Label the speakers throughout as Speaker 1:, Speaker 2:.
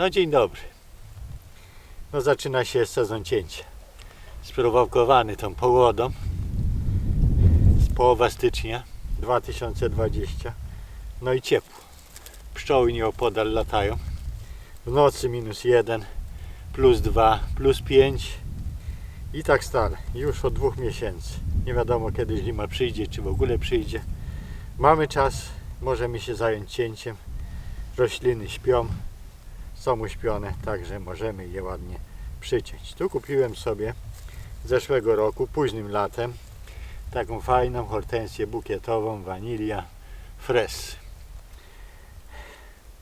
Speaker 1: No dzień dobry. No zaczyna się sezon cięcia. Sprowokowany tą pogodą z połowa stycznia 2020. No i ciepło. Pszczoły nieopodal latają. W nocy minus 1, plus 2, plus 5 i tak stale. Już od dwóch miesięcy. Nie wiadomo kiedy zima przyjdzie, czy w ogóle przyjdzie. Mamy czas, możemy się zająć cięciem. Rośliny śpią, są uśpione, także możemy je ładnie przyciąć. Tu kupiłem sobie zeszłego roku, późnym latem, taką fajną hortensję bukietową, wanilia, fres.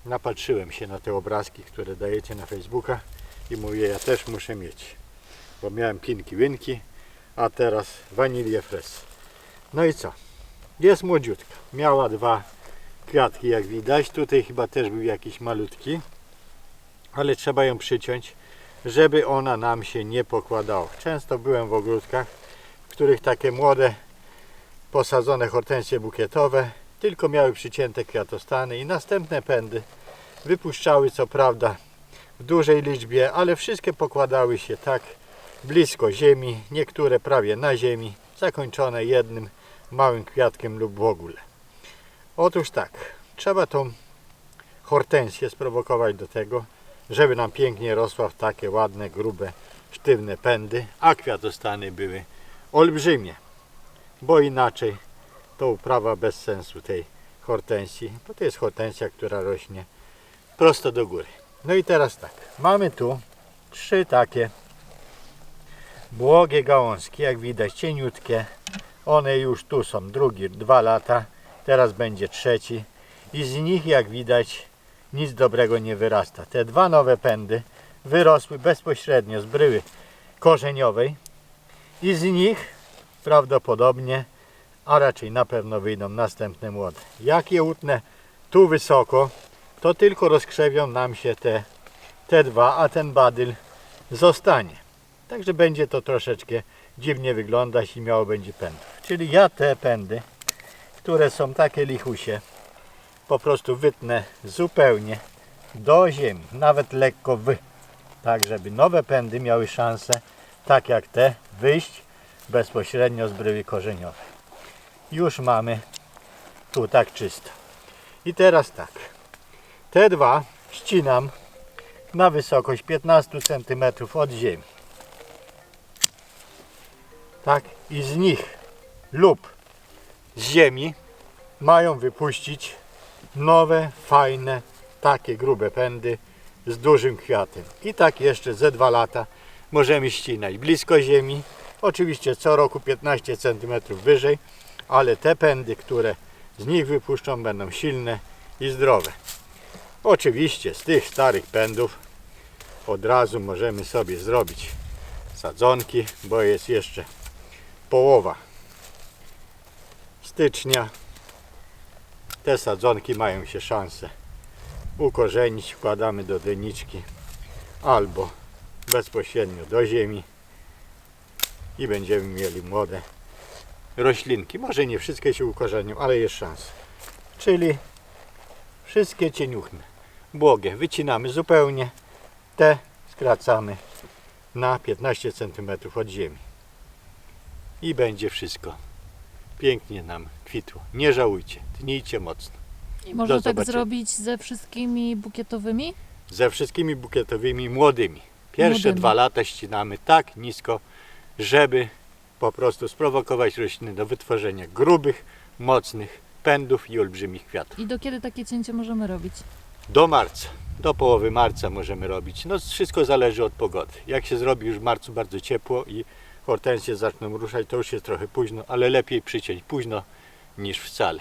Speaker 1: Napatrzyłem się na te obrazki, które dajecie na Facebooka i mówię, ja też muszę mieć, bo miałem pinki, winki, a teraz wanilię fres. No i co? Jest młodziutka. Miała dwa kwiatki, jak widać. Tutaj chyba też był jakiś malutki, ale trzeba ją przyciąć, żeby ona nam się nie pokładała. Często byłem w ogródkach, w których takie młode, posadzone hortensje bukietowe tylko miały przycięte kwiatostany i następne pędy wypuszczały co prawda w dużej liczbie, ale wszystkie pokładały się tak blisko ziemi, niektóre prawie na ziemi, zakończone jednym małym kwiatkiem lub w ogóle. Otóż tak, trzeba tą hortensję sprowokować do tego, żeby nam pięknie rosła w takie ładne, grube, sztywne pędy, a kwiatostany były olbrzymie, bo inaczej to uprawa bez sensu tej hortensji, bo to jest hortensja, która rośnie prosto do góry. No i teraz tak, mamy tu trzy takie błogie gałązki, jak widać cieniutkie, one już tu są, drugi, dwa lata, teraz będzie trzeci. I z nich jak widać nic dobrego nie wyrasta. Te dwa nowe pędy wyrosły bezpośrednio z bryły korzeniowej i z nich prawdopodobnie, a raczej na pewno wyjdą następne młode. Jak je utnę tu wysoko, to tylko rozkrzewią nam się te, te dwa, a ten badyl zostanie. Także będzie to troszeczkę dziwnie wyglądać i miało będzie pędów. Czyli ja te pędy, które są takie lichusie, po prostu wytnę zupełnie do ziemi, nawet lekko wy, tak żeby nowe pędy miały szansę, tak jak te, wyjść bezpośrednio z bryły korzeniowej. Już mamy tu tak czysto. I teraz tak, te dwa ścinam na wysokość 15 cm od ziemi. Tak, i z nich lub z ziemi mają wypuścić nowe, fajne, takie grube pędy z dużym kwiatem. I tak jeszcze ze dwa lata możemy ścinać blisko ziemi. Oczywiście co roku 15 cm wyżej, ale te pędy, które z nich wypuszczą będą silne i zdrowe. Oczywiście z tych starych pędów od razu możemy sobie zrobić sadzonki, bo jest jeszcze połowa stycznia. Te sadzonki mają się szansę ukorzenić. Wkładamy do dyniczki albo bezpośrednio do ziemi i będziemy mieli młode roślinki. Może nie wszystkie się ukorzenią, ale jest szansa. Czyli wszystkie cieniuchne, błogie wycinamy zupełnie, te skracamy na 15 cm od ziemi i będzie wszystko pięknie nam kwitło. Nie żałujcie, tnijcie mocno.
Speaker 2: I można tak
Speaker 1: zobaczenia.
Speaker 2: zrobić ze wszystkimi bukietowymi?
Speaker 1: Ze wszystkimi bukietowymi młodymi. Pierwsze
Speaker 2: Młodymi.
Speaker 1: dwa lata ścinamy tak nisko, żeby po prostu sprowokować rośliny do wytworzenia grubych, mocnych pędów i olbrzymich kwiatów.
Speaker 2: I do kiedy takie cięcie możemy robić?
Speaker 1: Do marca, do połowy marca możemy robić. No wszystko zależy od pogody. Jak się zrobi już w marcu bardzo ciepło i hortensje zaczną ruszać, to już jest trochę późno, ale lepiej przyciąć późno niż wcale.